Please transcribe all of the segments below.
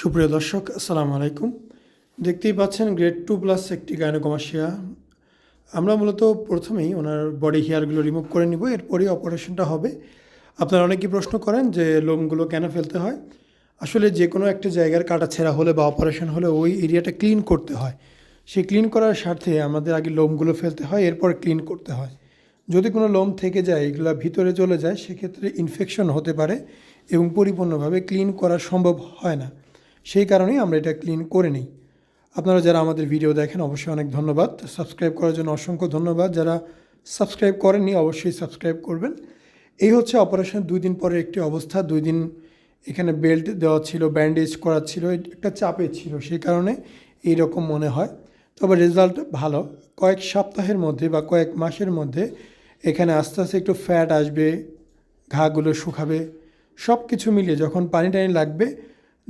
সুপ্রিয় দর্শক, আসসালামু আলাইকুম। দেখতেই পাচ্ছেন গ্রেড টু প্লাস একটি গায়নোকমাসিয়া আমরা মূলত প্রথমেই ওনার বডি হেয়ারগুলো রিমুভ করে নিব, এরপরই অপারেশনটা হবে। আপনারা অনেকেই প্রশ্ন করেন যে লোমগুলো কেন ফেলতে হয়। আসলে যে কোনো একটা জায়গার কাটা ছেঁড়া হলে বা অপারেশন হলে ওই এরিয়াটা ক্লিন করতে হয়। সেই ক্লিন করার স্বার্থে আমাদের আগে লোমগুলো ফেলতে হয়, এরপর ক্লিন করতে হয়। যদি কোনো লোম থেকে যায়, এগুলো ভিতরে চলে যায়, সেক্ষেত্রে ইনফেকশন হতে পারে এবং পরিপূর্ণভাবে ক্লিন করা সম্ভব হয় না। সেই কারণেই আমরা এটা ক্লিন করে নিই। আপনারা যারা আমাদের ভিডিও দেখেন, অবশ্যই অনেক ধন্যবাদ। সাবস্ক্রাইব করার জন্য অসংখ্য ধন্যবাদ। যারা সাবস্ক্রাইব করেননি, অবশ্যই সাবস্ক্রাইব করবেন। এই হচ্ছে অপারেশন দুই দিন পরে একটি অবস্থা। দুই দিন এখানে বেল্ট দেওয়া ছিল ব্যান্ডেজ করা ছিল একটা চাপে ছিল, সেই কারণে এই রকম মনে হয়। তবে রেজাল্ট ভালো। কয়েক সপ্তাহের মধ্যে বা কয়েক মাসের মধ্যে এখানে আস্তে আস্তে একটু ফ্যাট আসবে, ঘাগুলো শুকাবে সব কিছু মিলিয়ে যখন পানি টানি লাগবে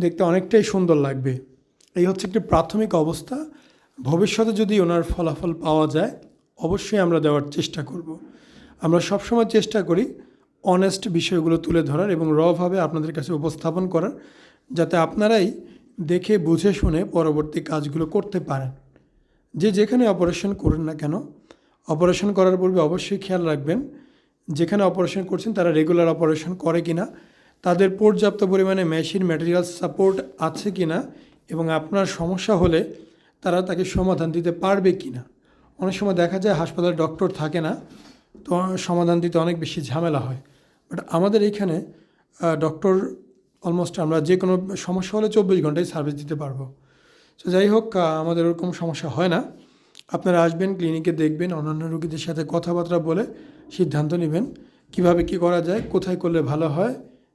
দেখতে অনেকটাই সুন্দর লাগবে। এই হচ্ছে একটি প্রাথমিক অবস্থা। ভবিষ্যতে যদি ওনার ফলাফল পাওয়া যায়, অবশ্যই আমরা দেওয়ার চেষ্টা করব। আমরা সবসময় চেষ্টা করি অনেস্ট বিষয়গুলো তুলে ধরার এবং রভাবে আপনাদের কাছে উপস্থাপন করার, যাতে আপনারাই দেখে, বুঝে, শুনে পরবর্তী কাজগুলো করতে পারেন। যে যেখানে অপারেশন করুন না কেন অপারেশন করার পূর্বে অবশ্যই খেয়াল রাখবেন, যেখানে অপারেশন করছেন তারা রেগুলার অপারেশন করে কিনা তাদের পর্যাপ্ত পরিমাণে মেশিন ম্যাটেরিয়াল সাপোর্ট আছে কি না এবং আপনার সমস্যা হলে তারা তাকে সমাধান দিতে পারবে কিনা। অনেক সময় দেখা যায় হাসপাতালে ডক্টর থাকে না, তো সমাধান দিতে অনেক বেশি ঝামেলা হয়। বাট আমাদের এইখানে ডক্টর অলমোস্ট আমরা যে কোনো সমস্যা হলে চব্বিশ ঘন্টায় সার্ভিস দিতে পারব। তো যাই হোক আমাদের ওরকম সমস্যা হয় না। আপনারা আসবেন ক্লিনিকে দেখবেন, অন্যান্য রোগীদের সাথে কথাবার্তা বলে সিদ্ধান্ত নেবেন। কীভাবে কি করা যায়, কোথায় করলে ভালো হয়